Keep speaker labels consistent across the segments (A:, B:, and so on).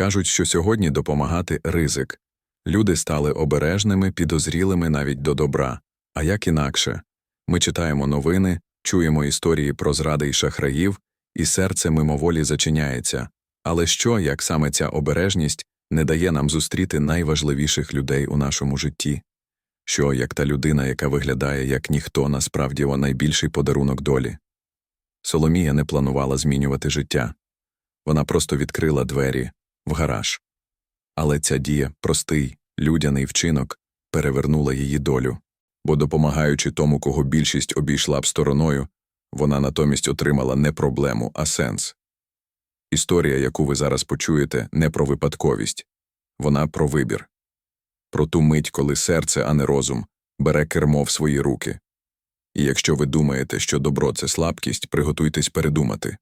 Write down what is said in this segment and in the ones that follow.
A: Кажуть, що сьогодні допомагати ризик. Люди стали обережними, підозрілими навіть до добра. А як інакше? Ми читаємо новини, чуємо історії про зради й шахраїв, і серце мимоволі зачиняється. Але що, як саме ця обережність не дає нам зустріти найважливіших людей у нашому житті? Що, як та людина, яка виглядає як ніхто, насправді о найбільший подарунок долі? Соломія не планувала змінювати життя. Вона просто відкрила двері в гараж. Але ця дія, простий, людяний вчинок, перевернула її долю, бо, допомагаючи тому, кого більшість обійшла б стороною, вона натомість отримала не проблему, а сенс. Історія, яку ви зараз почуєте, не про випадковість, вона про вибір, про ту мить, коли серце, а не розум, бере кермо в свої руки. І якщо ви думаєте, що добро це слабкість, приготуйтесь передумати.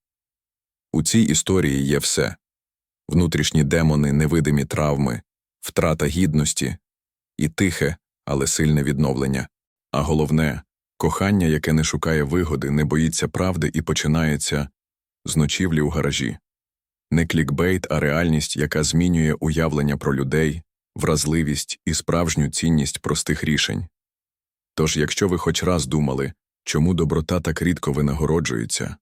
A: У цій історії є все внутрішні демони, невидимі травми, втрата гідності і тихе, але сильне відновлення. А головне кохання, яке не шукає вигоди, не боїться правди і починається з ночівлі у гаражі. Не клікбейт, а реальність, яка змінює уявлення про людей, вразливість і справжню цінність простих рішень. Тож, якщо ви хоч раз думали, чому доброта так рідко винагороджується,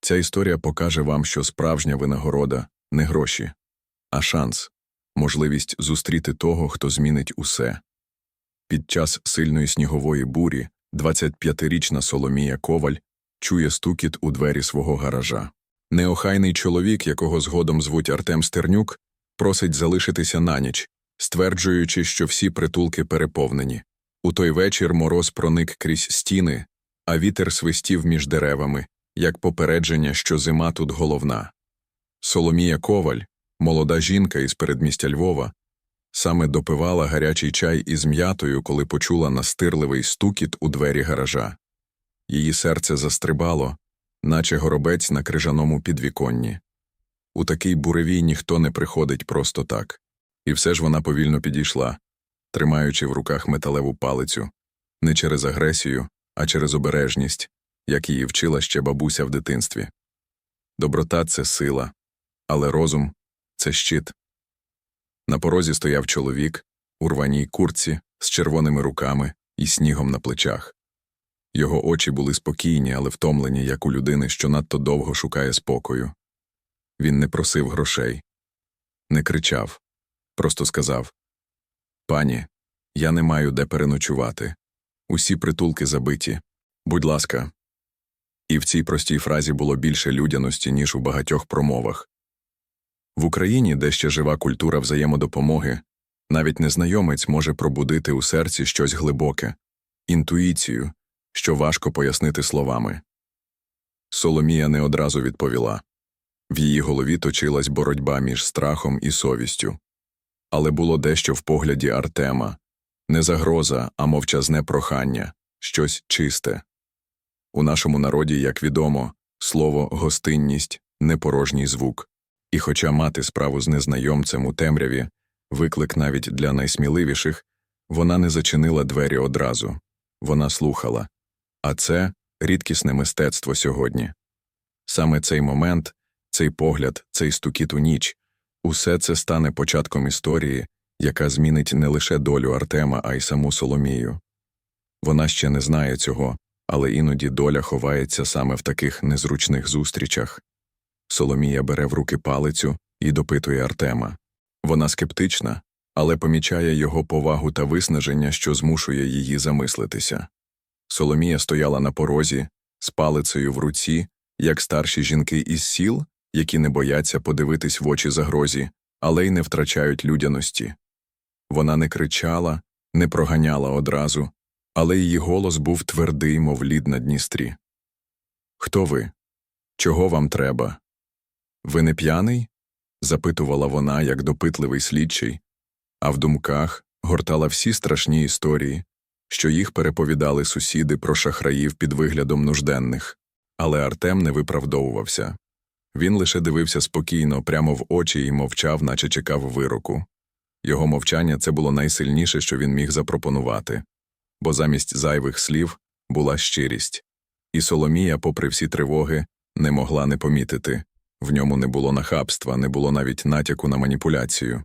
A: ця історія покаже вам, що справжня винагорода не гроші, а шанс, можливість зустріти того, хто змінить усе. Під час сильної снігової бурі 25-річна Соломія Коваль чує стукіт у двері свого гаража. Неохайний чоловік, якого згодом звуть Артем Стернюк, просить залишитися на ніч, стверджуючи, що всі притулки переповнені. У той вечір мороз проник крізь стіни, а вітер свистів між деревами, як попередження, що зима тут головна. Соломія Коваль, молода жінка із передмістя Львова, саме допивала гарячий чай із м'ятою, коли почула настирливий стукіт у двері гаража. Її серце застрибало, наче горобець на крижаному підвіконні. У такий буревій ніхто не приходить просто так. І все ж вона повільно підійшла, тримаючи в руках металеву палицю, не через агресію, а через обережність, як її вчила ще бабуся в дитинстві. Доброта це сила, але розум це щит. На порозі стояв чоловік у рваній курці з червоними руками і снігом на плечах. Його очі були спокійні, але втомлені, як у людини, що надто довго шукає спокою. Він не просив грошей, не кричав, просто сказав Пані, я не маю де переночувати. Усі притулки забиті. Будь ласка. І в цій простій фразі було більше людяності, ніж у багатьох промовах. В Україні, де ще жива культура взаємодопомоги, навіть незнайомець може пробудити у серці щось глибоке, інтуїцію, що важко пояснити словами. Соломія не одразу відповіла в її голові точилась боротьба між страхом і совістю. Але було дещо в погляді Артема не загроза, а мовчазне прохання, щось чисте. У нашому народі, як відомо, слово гостинність непорожній звук. І хоча мати справу з незнайомцем у темряві, виклик навіть для найсміливіших, вона не зачинила двері одразу, вона слухала. А це рідкісне мистецтво сьогодні. Саме цей момент, цей погляд, цей стукіт у ніч усе це стане початком історії, яка змінить не лише долю Артема, а й саму Соломію. Вона ще не знає цього, але іноді доля ховається саме в таких незручних зустрічах. Соломія бере в руки палицю і допитує Артема. Вона скептична, але помічає його повагу та виснаження, що змушує її замислитися. Соломія стояла на порозі, з палицею в руці, як старші жінки із сіл, які не бояться подивитись в очі загрозі, але й не втрачають людяності. Вона не кричала, не проганяла одразу, але її голос був твердий, мов лід на Дністрі. Хто ви? Чого вам треба? Ви не п'яний? запитувала вона, як допитливий слідчий, а в думках гортала всі страшні історії, що їх переповідали сусіди про шахраїв під виглядом нужденних. Але Артем не виправдовувався. Він лише дивився спокійно, прямо в очі і мовчав, наче чекав вироку. Його мовчання це було найсильніше, що він міг запропонувати, бо замість зайвих слів була щирість, і Соломія, попри всі тривоги, не могла не помітити В ньому не було нахабства, не було навіть натяку на маніпуляцію.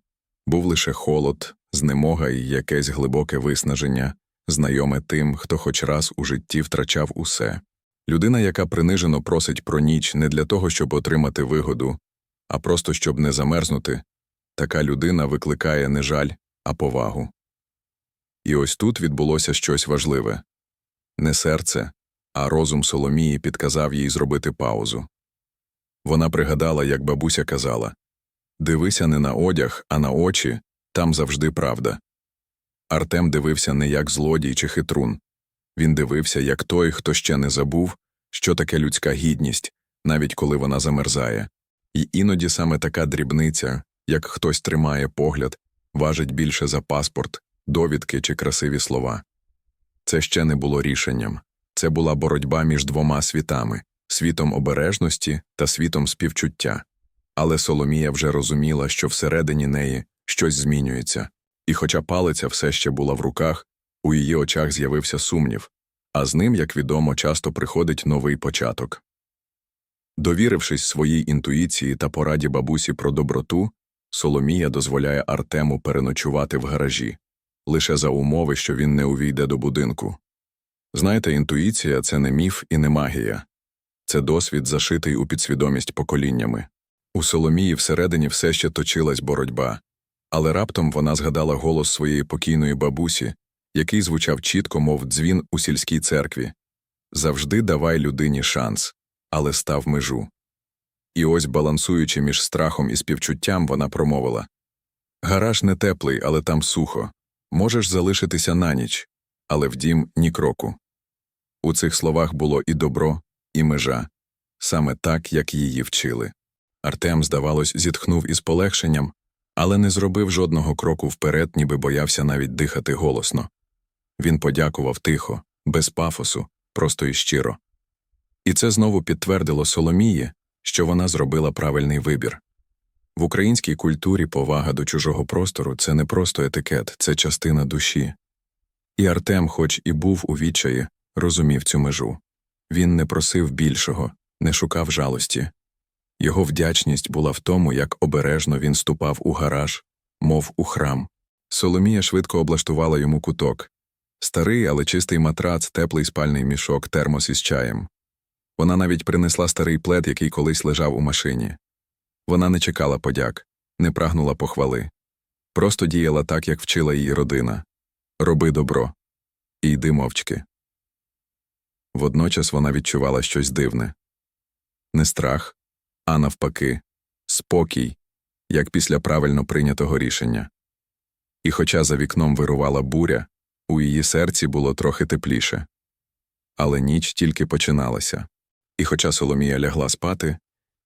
A: Був лише холод, знемога і якесь глибоке виснаження, знайоме тим, хто хоч раз у житті втрачав усе. Людина, яка принижено просить про ніч не для того, щоб отримати вигоду, а просто щоб не замерзнути, така людина викликає не жаль, а повагу. І ось тут відбулося щось важливе. Не серце, а розум Соломії підказав їй зробити паузу. Вона пригадала, як бабуся казала Дивися не на одяг, а на очі, там завжди правда. Артем дивився не як злодій чи хитрун. Він дивився, як той, хто ще не забув, що таке людська гідність, навіть коли вона замерзає. І іноді саме така дрібниця, як хтось тримає погляд, важить більше за паспорт, довідки чи красиві слова. Це ще не було рішенням. Це була боротьба між двома світами світом обережності та світом співчуття. Але Соломія вже розуміла, що всередині неї щось змінюється, і хоча палиця все ще була в руках, у її очах з'явився сумнів, а з ним, як відомо, часто приходить новий початок. Довірившись своїй інтуїції та пораді бабусі про доброту, Соломія дозволяє Артему переночувати в гаражі, лише за умови, що він не увійде до будинку. Знаєте, інтуїція це не міф і не магія. Це досвід, зашитий у підсвідомість поколіннями. У Соломії всередині все ще точилась боротьба, але раптом вона згадала голос своєї покійної бабусі, який звучав чітко, мов дзвін у сільській церкві Завжди давай людині шанс, але став межу. І ось, балансуючи між страхом і співчуттям, вона промовила Гараж не теплий, але там сухо. Можеш залишитися на ніч, але в дім ні кроку. У цих словах було і добро, і межа, саме так, як її вчили. Артем, здавалось, зітхнув із полегшенням, але не зробив жодного кроку вперед, ніби боявся навіть дихати голосно. Він подякував тихо, без пафосу, просто і щиро. І це знову підтвердило Соломії, що вона зробила правильний вибір. В українській культурі повага до чужого простору це не просто етикет, це частина душі. І Артем, хоч і був у відчаї, розумів цю межу. Він не просив більшого, не шукав жалості. Його вдячність була в тому, як обережно він ступав у гараж, мов у храм. Соломія швидко облаштувала йому куток старий, але чистий матрац, теплий спальний мішок, термос із чаєм. Вона навіть принесла старий плед, який колись лежав у машині. Вона не чекала подяк, не прагнула похвали. Просто діяла так, як вчила її родина роби добро і йди мовчки. Водночас вона відчувала щось дивне не страх, а навпаки, спокій, як після правильно прийнятого рішення. І хоча за вікном вирувала буря, у її серці було трохи тепліше. Але ніч тільки починалася, і хоча Соломія лягла спати,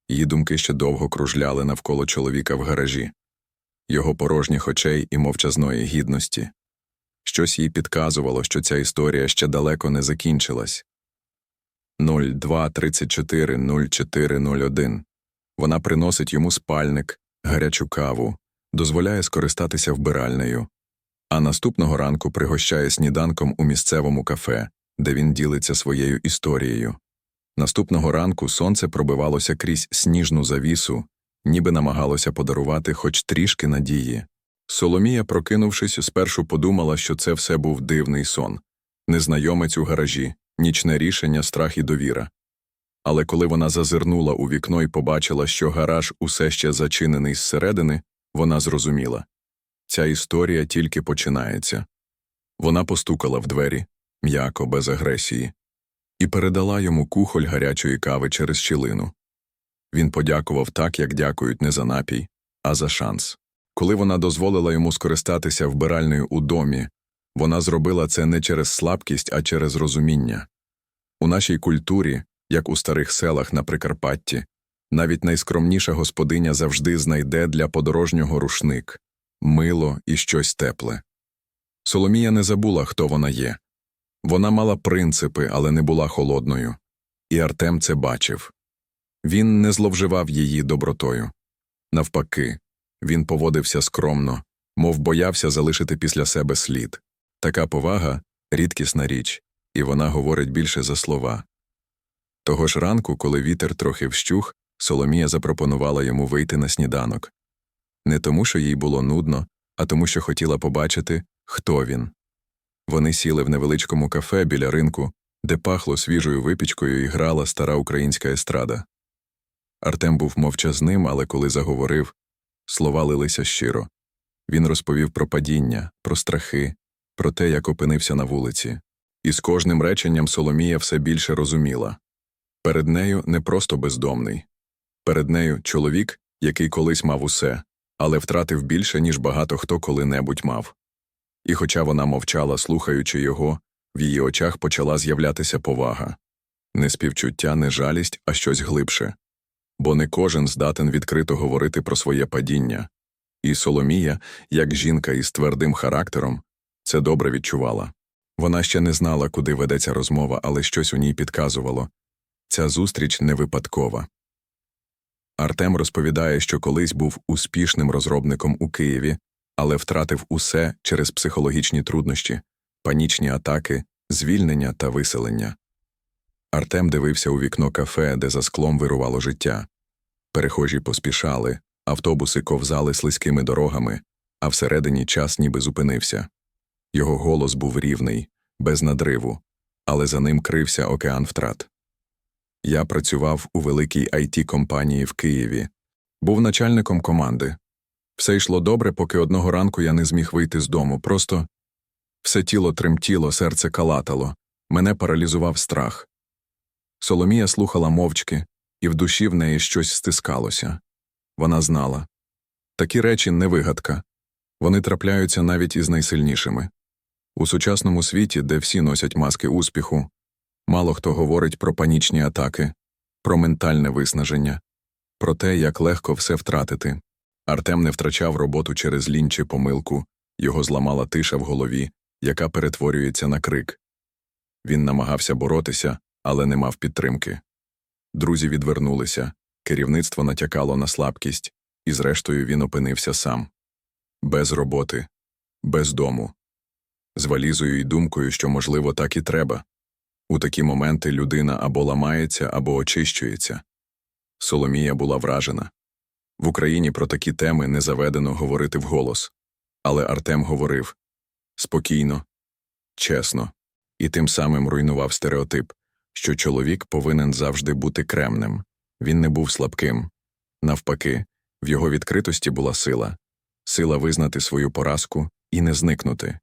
A: її думки ще довго кружляли навколо чоловіка в гаражі, його порожніх очей і мовчазної гідності. Щось їй підказувало, що ця історія ще далеко не закінчилась. 02340401. Вона приносить йому спальник, гарячу каву, дозволяє скористатися вбиральнею, а наступного ранку пригощає сніданком у місцевому кафе, де він ділиться своєю історією. Наступного ранку сонце пробивалося крізь сніжну завісу, ніби намагалося подарувати хоч трішки надії. Соломія, прокинувшись, спершу подумала, що це все був дивний сон, незнайомець у гаражі, нічне рішення, страх і довіра. Але коли вона зазирнула у вікно і побачила, що гараж усе ще зачинений зсередини, вона зрозуміла ця історія тільки починається. Вона постукала в двері, м'яко, без агресії, і передала йому кухоль гарячої кави через щілину. Він подякував так, як дякують не за напій, а за шанс. Коли вона дозволила йому скористатися вбиральною у домі, вона зробила це не через слабкість, а через розуміння. У нашій культурі, як у старих селах на Прикарпатті, навіть найскромніша господиня завжди знайде для подорожнього рушник, мило і щось тепле. Соломія не забула, хто вона є. Вона мала принципи, але не була холодною. І Артем це бачив. Він не зловживав її добротою. Навпаки, він поводився скромно, мов боявся залишити після себе слід. Така повага рідкісна річ, і вона говорить більше за слова. Того ж ранку, коли вітер трохи вщух, Соломія запропонувала йому вийти на сніданок. Не тому, що їй було нудно, а тому, що хотіла побачити, хто він. Вони сіли в невеличкому кафе біля ринку, де пахло свіжою випічкою і грала стара українська естрада. Артем був мовчазним, але коли заговорив, слова лилися щиро. Він розповів про падіння, про страхи, про те, як опинився на вулиці. І з кожним реченням Соломія все більше розуміла. Перед нею не просто бездомний. Перед нею чоловік, який колись мав усе, але втратив більше, ніж багато хто коли-небудь мав. І хоча вона мовчала, слухаючи його, в її очах почала з'являтися повага. Не співчуття, не жалість, а щось глибше. Бо не кожен здатен відкрито говорити про своє падіння. І Соломія, як жінка із твердим характером, це добре відчувала. Вона ще не знала, куди ведеться розмова, але щось у ній підказувало. Ця зустріч не випадкова. Артем розповідає, що колись був успішним розробником у Києві, але втратив усе через психологічні труднощі, панічні атаки, звільнення та виселення. Артем дивився у вікно кафе, де за склом вирувало життя. Перехожі поспішали, автобуси ковзали слизькими дорогами, а всередині час ніби зупинився. Його голос був рівний, без надриву, але за ним крився океан втрат. Я працював у великій it компанії в Києві, був начальником команди. Все йшло добре, поки одного ранку я не зміг вийти з дому. Просто все тіло тремтіло, серце калатало, мене паралізував страх. Соломія слухала мовчки, і в душі в неї щось стискалося. Вона знала такі речі не вигадка, вони трапляються навіть із найсильнішими. У сучасному світі, де всі носять маски успіху, мало хто говорить про панічні атаки, про ментальне виснаження, про те, як легко все втратити. Артем не втрачав роботу через лінь чи помилку, його зламала тиша в голові, яка перетворюється на крик. Він намагався боротися, але не мав підтримки. Друзі відвернулися, керівництво натякало на слабкість, і зрештою він опинився сам. Без роботи, без дому, з валізою і думкою, що, можливо, так і треба. У такі моменти людина або ламається, або очищується. Соломія була вражена. В Україні про такі теми не заведено говорити вголос. Але Артем говорив спокійно, чесно, і тим самим руйнував стереотип, що чоловік повинен завжди бути кремнем. Він не був слабким. Навпаки, в його відкритості була сила сила визнати свою поразку і не зникнути.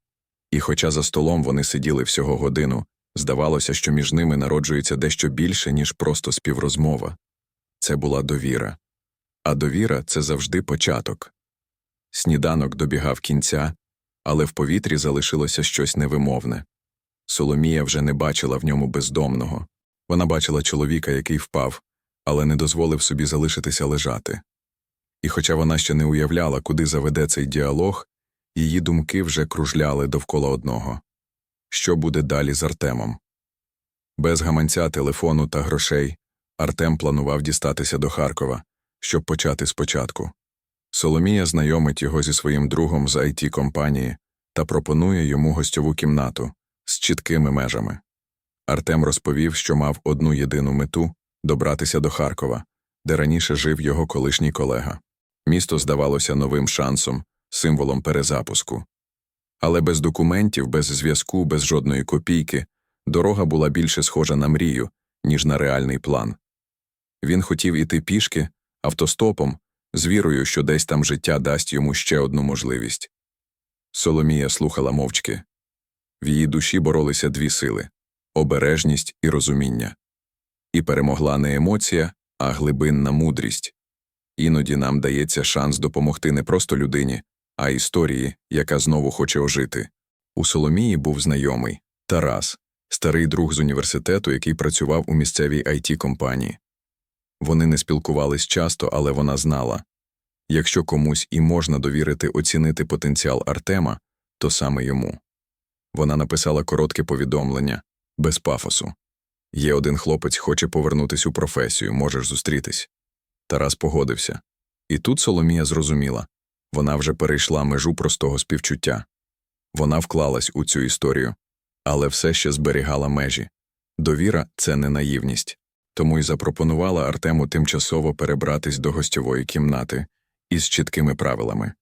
A: І хоча за столом вони сиділи всього годину, здавалося, що між ними народжується дещо більше, ніж просто співрозмова. Це була довіра. А довіра це завжди початок. Сніданок добігав кінця, але в повітрі залишилося щось невимовне. Соломія вже не бачила в ньому бездомного. Вона бачила чоловіка, який впав, але не дозволив собі залишитися лежати. І хоча вона ще не уявляла, куди заведе цей діалог, її думки вже кружляли довкола одного що буде далі з Артемом. Без гаманця, телефону та грошей Артем планував дістатися до Харкова, щоб почати спочатку. Соломія знайомить його зі своїм другом з it компанії та пропонує йому гостьову кімнату з чіткими межами. Артем розповів, що мав одну єдину мету добратися до Харкова, де раніше жив його колишній колега. Місто здавалося новим шансом, символом перезапуску. Але без документів, без зв'язку, без жодної копійки дорога була більше схожа на мрію, ніж на реальний план. Він хотів іти пішки, автостопом, з вірою, що десь там життя дасть йому ще одну можливість. Соломія слухала мовчки. В її душі боролися дві сили обережність і розуміння. І перемогла не емоція, а глибинна мудрість. Іноді нам дається шанс допомогти не просто людині, а історії, яка знову хоче ожити. У Соломії був знайомий Тарас, старий друг з університету, який працював у місцевій it компанії. Вони не спілкувались часто, але вона знала якщо комусь і можна довірити оцінити потенціал Артема, то саме йому. Вона написала коротке повідомлення без пафосу. Є один хлопець, хоче повернутися у професію, можеш зустрітись. Тарас погодився. І тут Соломія зрозуміла вона вже перейшла межу простого співчуття. Вона вклалась у цю історію, але все ще зберігала межі. Довіра це не наївність, тому й запропонувала Артему тимчасово перебратись до гостьової кімнати із чіткими правилами.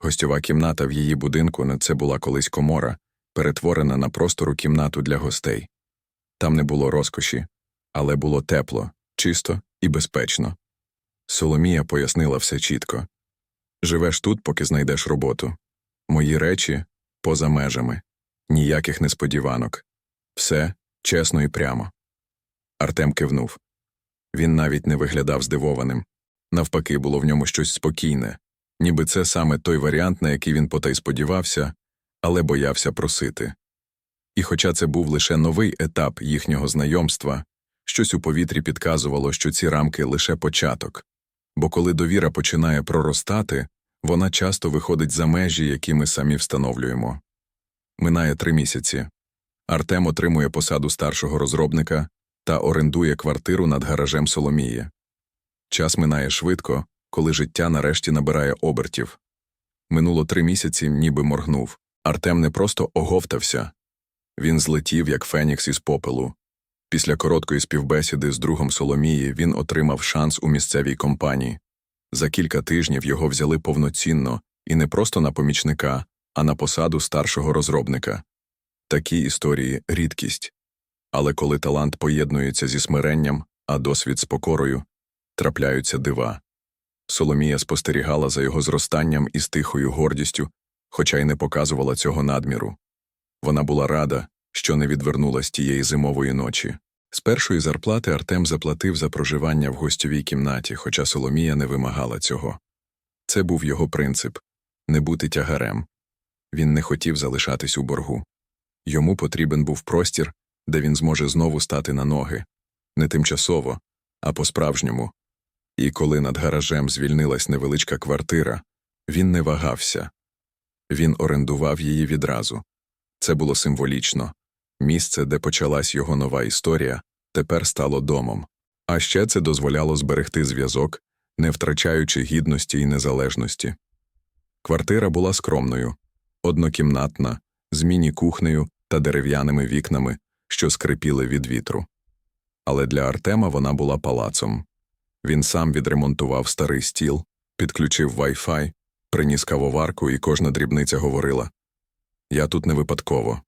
A: Гостьова кімната в її будинку на це була колись комора, перетворена на простору кімнату для гостей. Там не було розкоші, але було тепло, чисто і безпечно. Соломія пояснила все чітко живеш тут, поки знайдеш роботу. Мої речі поза межами, ніяких несподіванок. Все чесно і прямо. Артем кивнув. Він навіть не виглядав здивованим. Навпаки, було в ньому щось спокійне, ніби це саме той варіант, на який він потай сподівався, але боявся просити. І хоча це був лише новий етап їхнього знайомства, щось у повітрі підказувало, що ці рамки лише початок, бо коли довіра починає проростати, вона часто виходить за межі, які ми самі встановлюємо. Минає три місяці. Артем отримує посаду старшого розробника та орендує квартиру над гаражем Соломії. Час минає швидко, коли життя нарешті набирає обертів. Минуло три місяці, ніби моргнув. Артем не просто оговтався він злетів, як фенікс із попелу. Після короткої співбесіди з другом Соломії він отримав шанс у місцевій компанії. За кілька тижнів його взяли повноцінно і не просто на помічника, а на посаду старшого розробника. Такі історії рідкість. Але коли талант поєднується зі смиренням, а досвід з покорою, трапляються дива. Соломія спостерігала за його зростанням із тихою гордістю, хоча й не показувала цього надміру. Вона була рада, що не відвернулась тієї зимової ночі. З першої зарплати Артем заплатив за проживання в гостьовій кімнаті, хоча Соломія не вимагала цього. Це був його принцип не бути тягарем. Він не хотів залишатись у боргу. Йому потрібен був простір, де він зможе знову стати на ноги не тимчасово, а по-справжньому. І коли над гаражем звільнилась невеличка квартира, він не вагався. Він орендував її відразу. Це було символічно. Місце, де почалась його нова історія, тепер стало домом. А ще це дозволяло зберегти зв'язок, не втрачаючи гідності і незалежності. Квартира була скромною, однокімнатна, з міні-кухнею та дерев'яними вікнами, що скрипіли від вітру. Але для Артема вона була палацом. Він сам відремонтував старий стіл, підключив Wi-Fi, приніс кавоварку, і кожна дрібниця говорила Я тут не випадково.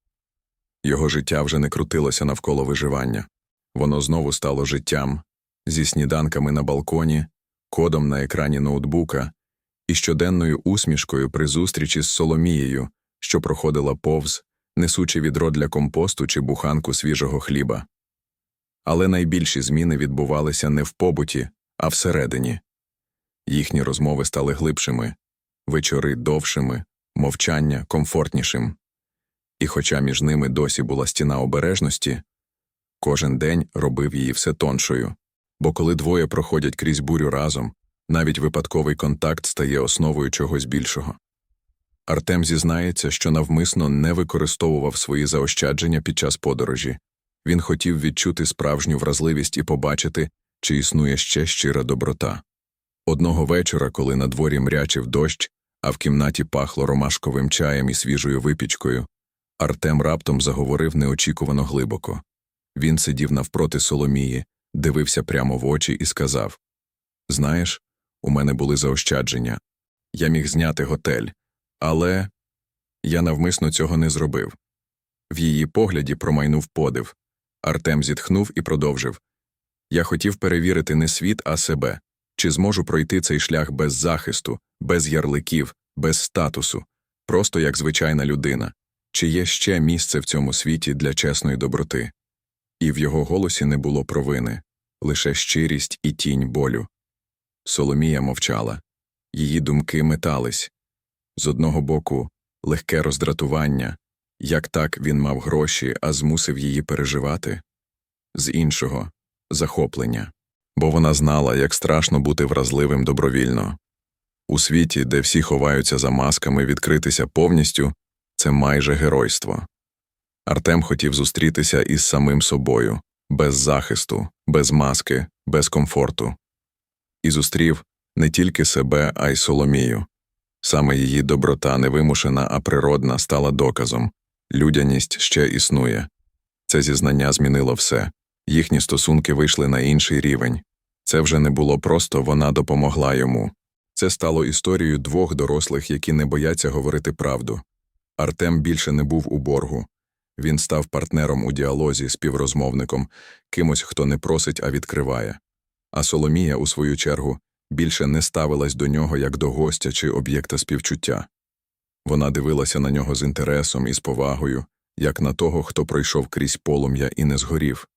A: Його життя вже не крутилося навколо виживання. Воно знову стало життям зі сніданками на балконі, кодом на екрані ноутбука і щоденною усмішкою при зустрічі з Соломією, що проходила повз, несучи відро для компосту чи буханку свіжого хліба. Але найбільші зміни відбувалися не в побуті, а всередині. Їхні розмови стали глибшими, вечори довшими, мовчання комфортнішим. І хоча між ними досі була стіна обережності, кожен день робив її все тоншою, бо коли двоє проходять крізь бурю разом, навіть випадковий контакт стає основою чогось більшого. Артем зізнається, що навмисно не використовував свої заощадження під час подорожі. Він хотів відчути справжню вразливість і побачити, чи існує ще щира доброта. Одного вечора, коли на дворі мрячив дощ, а в кімнаті пахло ромашковим чаєм і свіжою випічкою, Артем раптом заговорив неочікувано глибоко. Він сидів навпроти Соломії, дивився прямо в очі і сказав Знаєш, у мене були заощадження. Я міг зняти готель, але я навмисно цього не зробив. В її погляді промайнув подив. Артем зітхнув і продовжив Я хотів перевірити не світ, а себе чи зможу пройти цей шлях без захисту, без ярликів, без статусу, просто як звичайна людина, чи є ще місце в цьому світі для чесної доброти. І в його голосі не було провини, лише щирість і тінь болю. Соломія мовчала, її думки метались з одного боку, легке роздратування, як так він мав гроші, а змусив її переживати, з іншого захоплення, бо вона знала, як страшно бути вразливим добровільно. У світі, де всі ховаються за масками, відкритися повністю це майже геройство. Артем хотів зустрітися із самим собою, без захисту, без маски, без комфорту. І зустрів не тільки себе, а й Соломію. Саме її доброта, невимушена, а природна, стала доказом людяність ще існує. Це зізнання змінило все Їхні стосунки вийшли на інший рівень. Це вже не було просто вона допомогла йому. Це стало історією двох дорослих, які не бояться говорити правду. Артем більше не був у боргу. Він став партнером у діалозі, співрозмовником, кимось, хто не просить, а відкриває. А Соломія, у свою чергу, більше не ставилась до нього як до гостя чи об'єкта співчуття. Вона дивилася на нього з інтересом і з повагою, як на того, хто пройшов крізь полум'я і не згорів.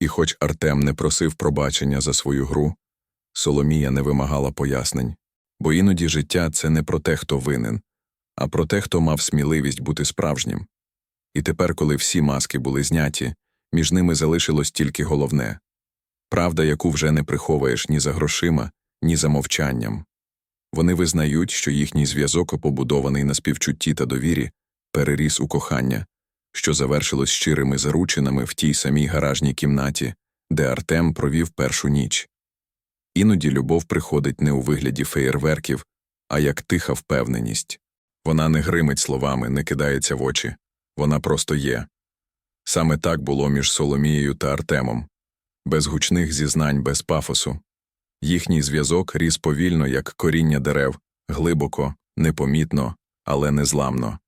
A: І хоч Артем не просив пробачення за свою гру, Соломія не вимагала пояснень, бо іноді життя це не про те, хто винен, а про те, хто мав сміливість бути справжнім. І тепер, коли всі маски були зняті, між ними залишилось тільки головне правда, яку вже не приховуєш ні за грошима, ні за мовчанням. Вони визнають, що їхній зв'язок, побудований на співчутті та довірі, переріс у кохання, що завершилось щирими заручинами в тій самій гаражній кімнаті, де Артем провів першу ніч. Іноді любов приходить не у вигляді феєрверків, а як тиха впевненість. Вона не гримить словами, не кидається в очі, вона просто є. Саме так було між Соломією та Артемом без гучних зізнань, без пафосу. Їхній зв'язок ріс повільно, як коріння дерев, глибоко, непомітно, але незламно.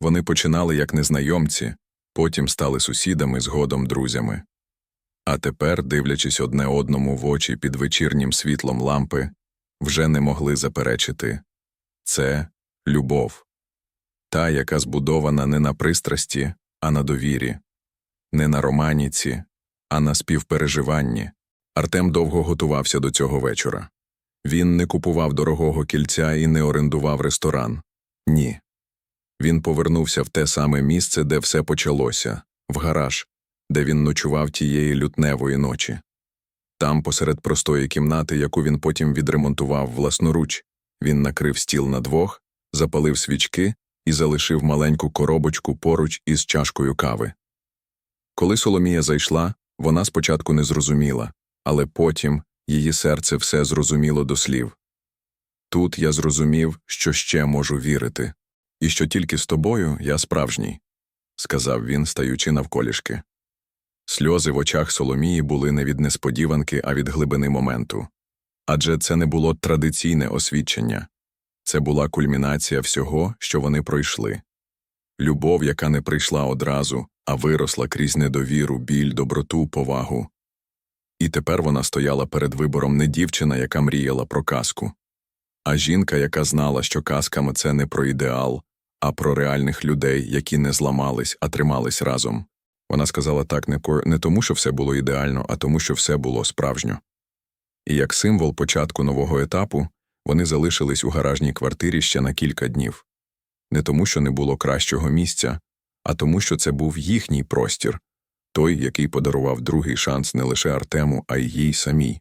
A: Вони починали як незнайомці, потім стали сусідами, згодом друзями. А тепер, дивлячись одне одному в очі під вечірнім світлом лампи, вже не могли заперечити це любов, та, яка збудована не на пристрасті, а на довірі, не на романіці, а на співпереживанні. Артем довго готувався до цього вечора. Він не купував дорогого кільця і не орендував ресторан. Ні. Він повернувся в те саме місце, де все почалося, в гараж, де він ночував тієї лютневої ночі. Там, посеред простої кімнати, яку він потім відремонтував власноруч, він накрив стіл на двох, запалив свічки і залишив маленьку коробочку поруч із чашкою кави. Коли Соломія зайшла, вона спочатку не зрозуміла, але потім її серце все зрозуміло до слів. Тут я зрозумів, що ще можу вірити, і що тільки з тобою я справжній, сказав він, стаючи навколішки. Сльози в очах Соломії були не від несподіванки, а від глибини моменту. Адже це не було традиційне освідчення, це була кульмінація всього, що вони пройшли. Любов, яка не прийшла одразу, а виросла крізь недовіру, біль, доброту, повагу. І тепер вона стояла перед вибором не дівчина, яка мріяла про казку, а жінка, яка знала, що казками це не про ідеал, а про реальних людей, які не зламались, а тримались разом. Вона сказала так не, тому, що все було ідеально, а тому, що все було справжньо. І як символ початку нового етапу вони залишились у гаражній квартирі ще на кілька днів. Не тому, що не було кращого місця, а тому, що це був їхній простір, той, який подарував другий шанс не лише Артему, а й їй самій.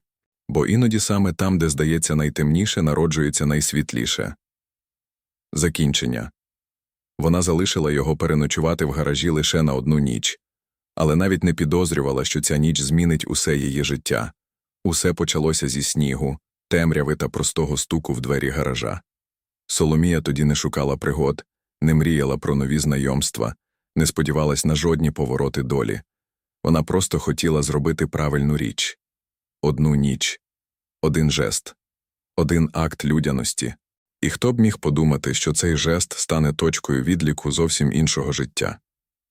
A: Бо іноді саме там, де здається найтемніше, народжується найсвітліше. Закінчення. Вона залишила його переночувати в гаражі лише на одну ніч, але навіть не підозрювала, що ця ніч змінить усе її життя. Усе почалося зі снігу, темряви та простого стуку в двері гаража. Соломія тоді не шукала пригод, не мріяла про нові знайомства, не сподівалась на жодні повороти долі. Вона просто хотіла зробити правильну річ одну ніч, один жест, один акт людяності. І хто б міг подумати, що цей жест стане точкою відліку зовсім іншого життя?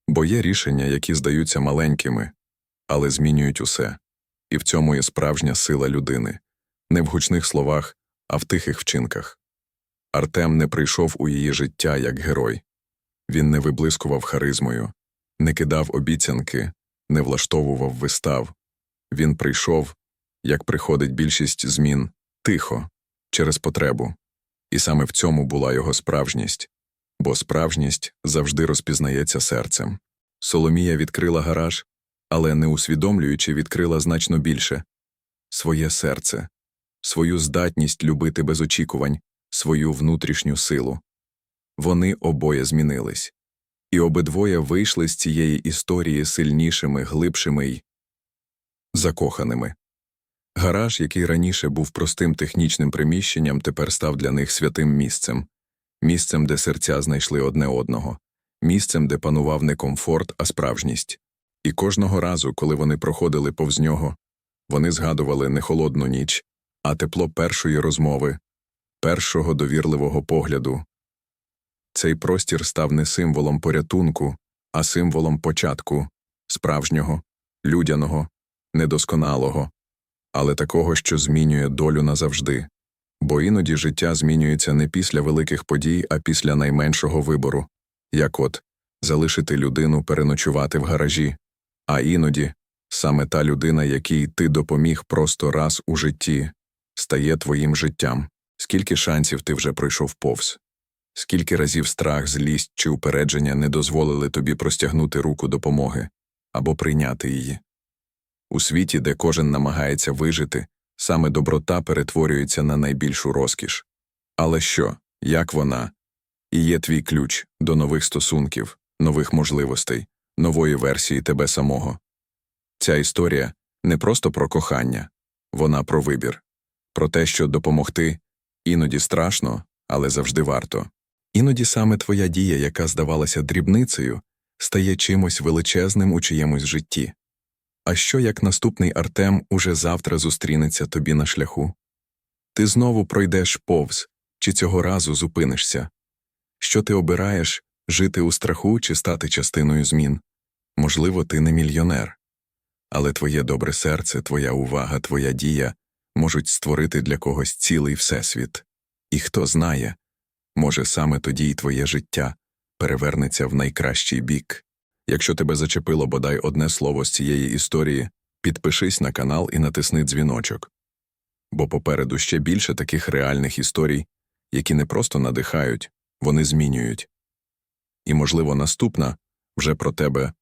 A: Бо є рішення, які здаються маленькими, але змінюють усе. І в цьому є справжня сила людини не в гучних словах, а в тихих вчинках. Артем не прийшов у її життя як герой. Він не виблискував харизмою, не кидав обіцянки, не влаштовував вистав. Він прийшов, як приходить більшість змін, тихо, через потребу. І саме в цьому була його справжність, бо справжність завжди розпізнається серцем. Соломія відкрила гараж, але не усвідомлюючи, відкрила значно більше своє серце, свою здатність любити без очікувань, свою внутрішню силу. Вони обоє змінились, і обидвоє вийшли з цієї історії сильнішими, глибшими й закоханими. Гараж, який раніше був простим технічним приміщенням, тепер став для них святим місцем, місцем, де серця знайшли одне одного, місцем, де панував не комфорт, а справжність. І кожного разу, коли вони проходили повз нього, вони згадували не холодну ніч, а тепло першої розмови, першого довірливого погляду. Цей простір став не символом порятунку, а символом початку справжнього, людяного, недосконалого, але такого, що змінює долю назавжди. Бо іноді життя змінюється не після великих подій, а після найменшого вибору, як от залишити людину переночувати в гаражі, а іноді саме та людина, якій ти допоміг просто раз у житті, стає твоїм життям. Скільки шансів ти вже пройшов повз? Скільки разів страх, злість чи упередження не дозволили тобі простягнути руку допомоги або прийняти її? У світі, де кожен намагається вижити, саме доброта перетворюється на найбільшу розкіш. Але що, як вона? І є твій ключ до нових стосунків, нових можливостей, нової версії тебе самого. Ця історія не просто про кохання, вона про вибір, про те, що допомогти іноді страшно, але завжди варто. Іноді саме твоя дія, яка здавалася дрібницею, стає чимось величезним у чиємусь житті. А що як наступний Артем уже завтра зустрінеться тобі на шляху? Ти знову пройдеш повз, чи цього разу зупинишся? Що ти обираєш жити у страху чи стати частиною змін? Можливо, ти не мільйонер, але твоє добре серце, твоя увага, твоя дія можуть створити для когось цілий всесвіт. І хто знає, може саме тоді й твоє життя перевернеться в найкращий бік. Якщо тебе зачепило бодай одне слово з цієї історії, підпишись на канал і натисни дзвіночок. Бо попереду ще більше таких реальних історій, які не просто надихають, вони змінюють. І, можливо, наступна вже про тебе